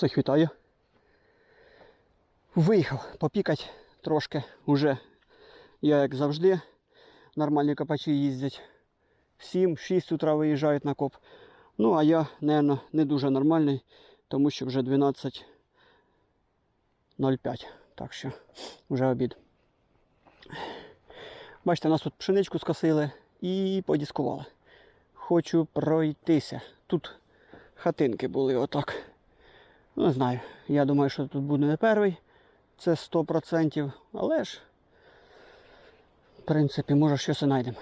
Всіх вітаю. Виїхав попікати трошки уже. Я як завжди. Нормальні копачі їздять. В 7-6 утра виїжджають на коп. Ну, а я, напевно, не дуже нормальний, тому що вже 12.05. Так що вже обід. Бачите, нас тут пшеничку скосили і подіскували. Хочу пройтися. Тут хатинки були отак. Ну, Не знаю. Я думаю, що тут буде не перший. Це 100%. Але ж, в принципі, може щось знайдемо.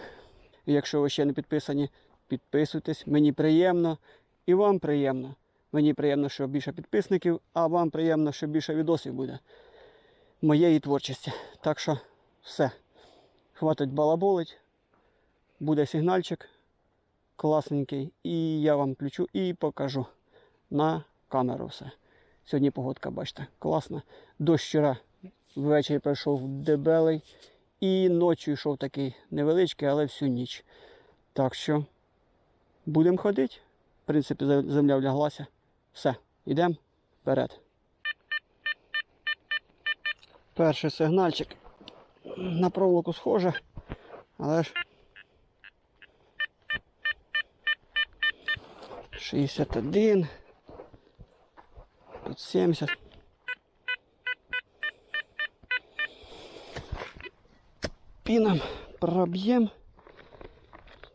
Якщо ви ще не підписані, підписуйтесь. Мені приємно і вам приємно. Мені приємно, що більше підписників, а вам приємно, що більше відосів буде моєї творчості. Так що все. Хватить балаболить. Буде сигнальчик класненький. І я вам включу і покажу на камеру все. Сьогодні погодка, бачите, класна. Дощ ввечері пройшов дебелий. І ночі йшов такий невеличкий, але всю ніч. Так що будемо ходити. В принципі, земля вляглася. Все, йдемо вперед. Перший сигнальчик на проволоку схоже, але ж 61, тут 70. Піном проб'єм.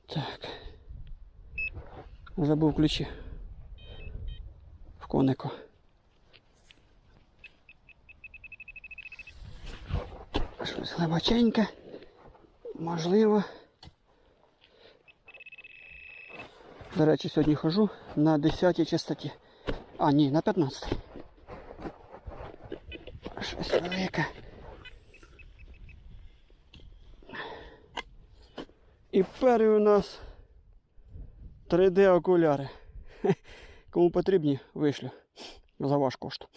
Так. Забув ключі. В конику. Щось. Можливо. До речі, сьогодні хожу на 10 частоті. А, ні, на 15. Щось велике. І перший у нас 3D окуляри. Кому потрібні, вишлю. За ваш кошт.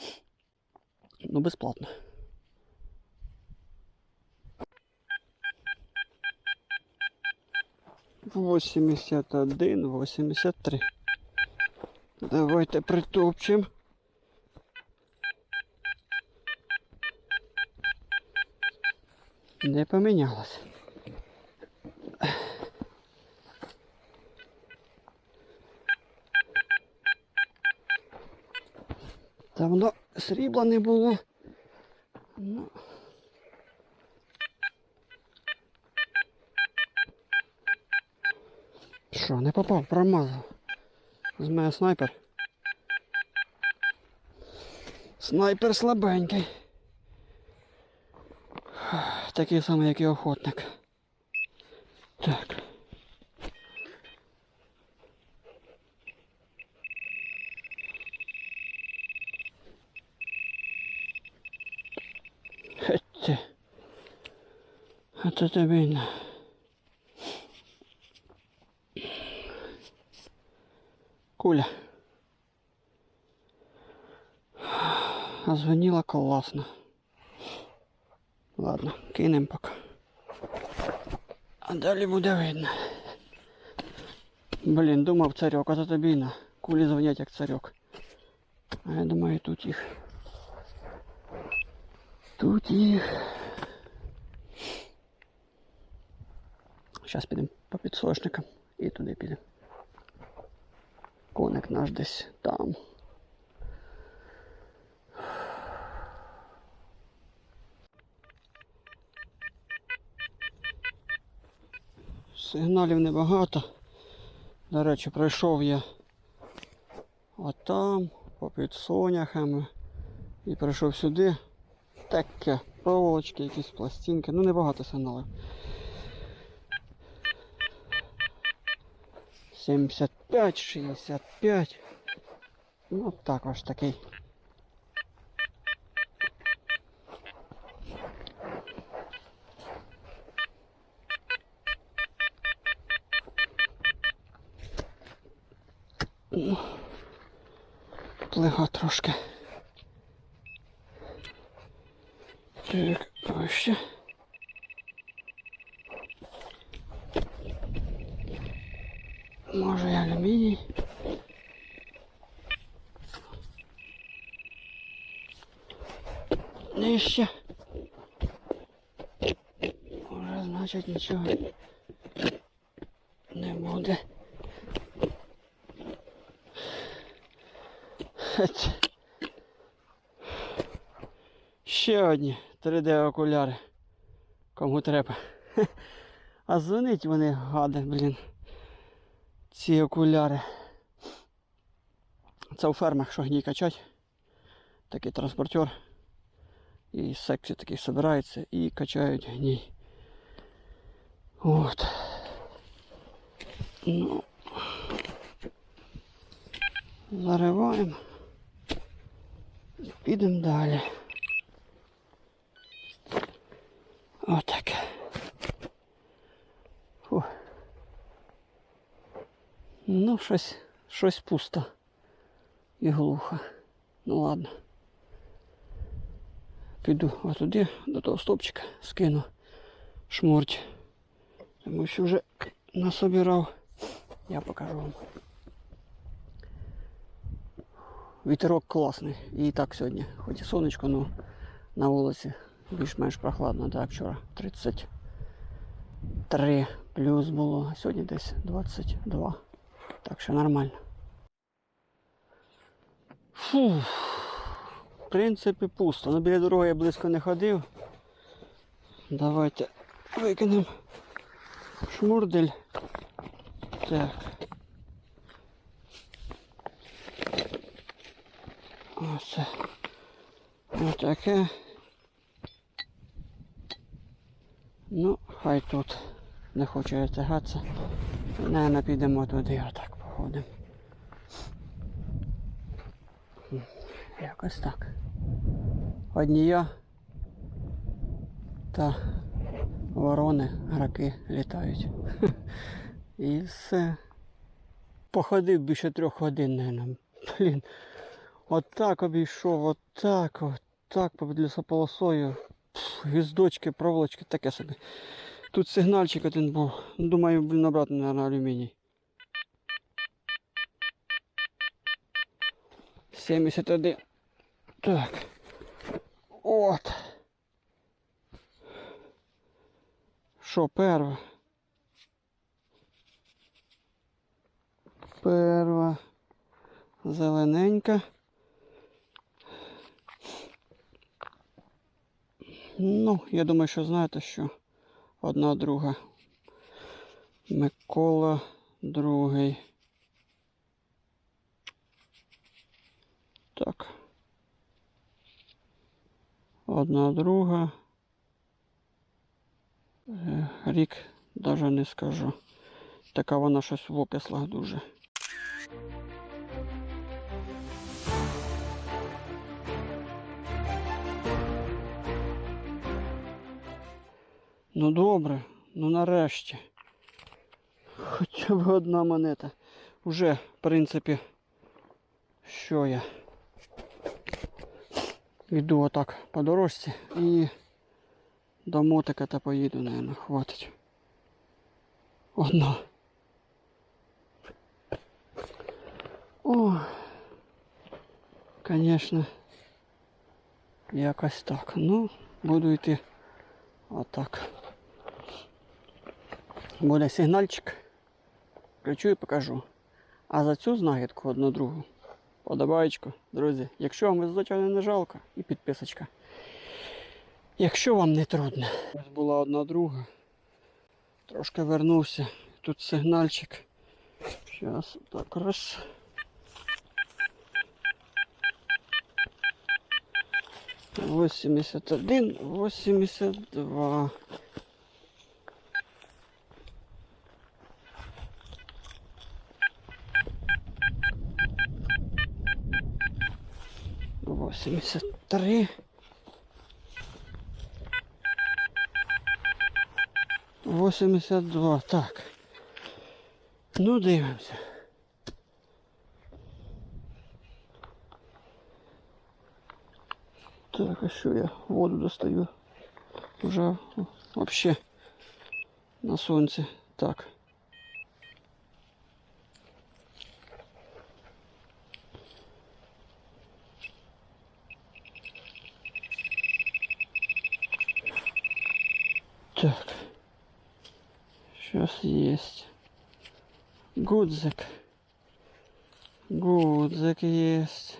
Ну, безплатно. Восемьдесят один, восемьдесят три. Давайте притопчем. Не помінялось. Давно срібла не було. Ну. Що, не попав, промазав. З мене снайпер. Снайпер слабенький. Такий самий, як і охотник. Так. Хетте. А то тобі. Куля. А звонила класно. Ладно, кинем поки. А далі буде видно. Блін, думав царьок, а то тобі на. Кулі дзвонять як царьок. А я думаю, тут їх. Тут їх. Зараз підемо по підсошникам і туди підемо. Коник наш десь там. Сигналів небагато. До речі, пройшов я отам, по підсоняхами. І прийшов сюди. Таке, проволочки, якісь пластинки. Ну небагато сигналів. 75, 65. Ну так ось такий. Плига трошки. Так, ось ще. Може і алюміній. нижче. Уже значить нічого не буде. Ще одні 3D окуляри. Кому треба. А дзвонить вони гади, блін. Ці окуляри. Це у фермах, що гній качать. Такий транспортер. І секції таких збираються і качають гній. От. Ну. Зариваємо. Підемо далі. Отак. Фу. Ну, щось, щось пусто і глухо. Ну ладно. Піду отуди, до того стопчика, скину шмурть. Тому що вже насобирав. Я покажу вам. Вітерок класний. І так сьогодні. Хоч і сонечко, ну на вулиці більш-менш прохладно, так, вчора 33 плюс було, а сьогодні десь 22. Так що нормально. Фу. В принципі, пусто. Ну, біля дороги я близько не ходив. Давайте викинемо шмурдель. Так. Оце. Отаке. Ну, хай тут не хочу я тягатися. Наверно, підемо туди, отак походимо. Якось так. Одні я та ворони, раки літають. І все. Походив більше трьох годин, наверное. Блін. Отак обійшов, отак, отак по лісополосою. Пф, Гвіздочки, проволочки, таке собі. Тут сигнальчик один був. Думаю, блін, обратно, наверное, алюміній. 71. Так. От. Що, перва? Перва. Зелененька. Ну, я думаю, що знаєте, що одна друга. Микола другий. Так. Одна друга. Е, Рік навіть не скажу. Така вона щось в окислах дуже. Ну добре, ну нарешті. Хоча б одна монета. Уже, в принципі, що я. Йду отак по дорожці і до мотика та поїду, наверное, хватить. Одна. О, конечно, якось так. Ну, буду йти отак. Буде сигнальчик. Включу і покажу. А за цю знахідку одну другу. Подобаєчку, друзі. Якщо вам, звичайно, не жалко, і підписочка. Якщо вам не трудно. Ось була одна друга. Трошки вернувся. Тут сигнальчик. Зараз так раз. Восемьдесят один, восемьдесят два. Восемьдесят три. Восемьдесят два. Так. Ну, дивимося. Так, а що я воду достаю? Уже вообще на сонці. Так. Так. Сейчас есть. Гудзик. Гудзик есть.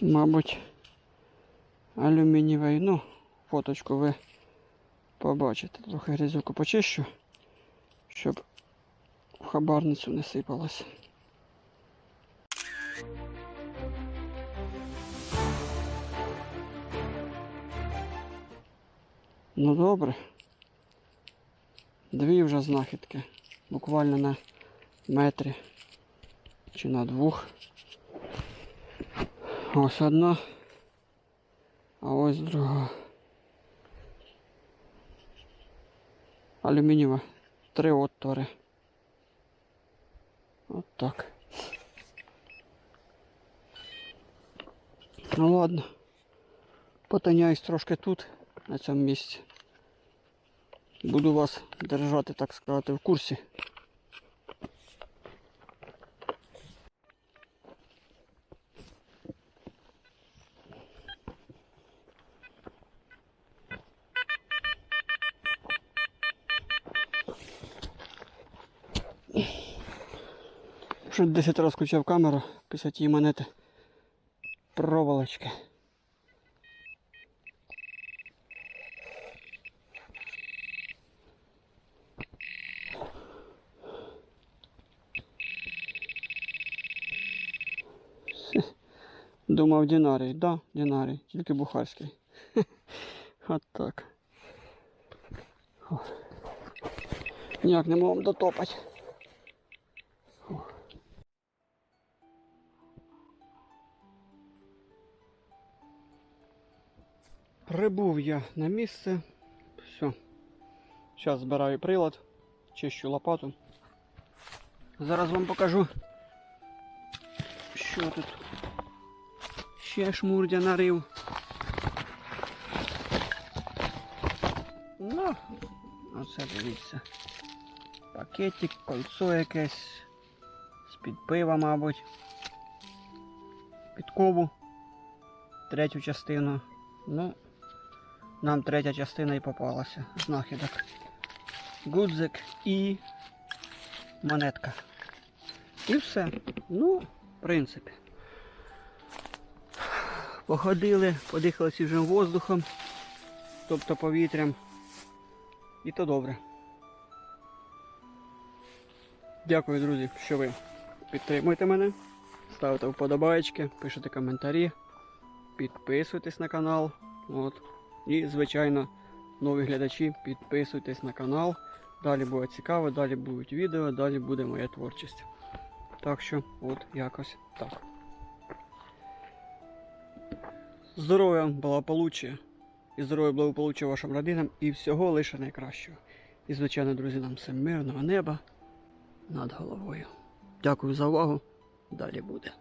Мабуть, алюмінієвий. Ну, фоточку ви побачите. Трохи грязюку почищу, Щоб в хабарницю не сипалось. Ну добре. Дві вже знахідки. Буквально на метрі чи на двох. Ось одна, а ось друга. Алюмінієва. Три отвори. От так. Ну ладно. Потаняюсь трошки тут, на цьому місці. Буду вас держати, так сказати, в курсі. Вже 10 разів включав камеру після тієї монети. Проволочки. Думав динарій, да, динарій, тільки бухарський. От так. Ніяк не можу дотопати. Прибув я на місце. Все. Зараз збираю прилад, чищу лопату. Зараз вам покажу, що тут ще шмурдя нарив. Ну, оце дивіться. Пакетик, кольцо якесь. З-під пива, мабуть. Підкову. Третю частину. Ну, нам третя частина і попалася. Знахідок. Гудзик і монетка. І все. Ну, в принципі. Походили, подихали свіжим воздухом, тобто повітрям. І то добре. Дякую, друзі, що ви підтримуєте мене. Ставите вподобайки, пишете коментарі, підписуйтесь на канал. От. І, звичайно, нові глядачі, підписуйтесь на канал. Далі буде цікаво, далі будуть відео, далі буде моя творчість. Так що, от якось так. Здоров'я, благополуччя і здоров'я благополуччя вашим родинам і всього лише найкращого. І, звичайно, друзі, нам всім мирного неба над головою. Дякую за увагу. Далі буде.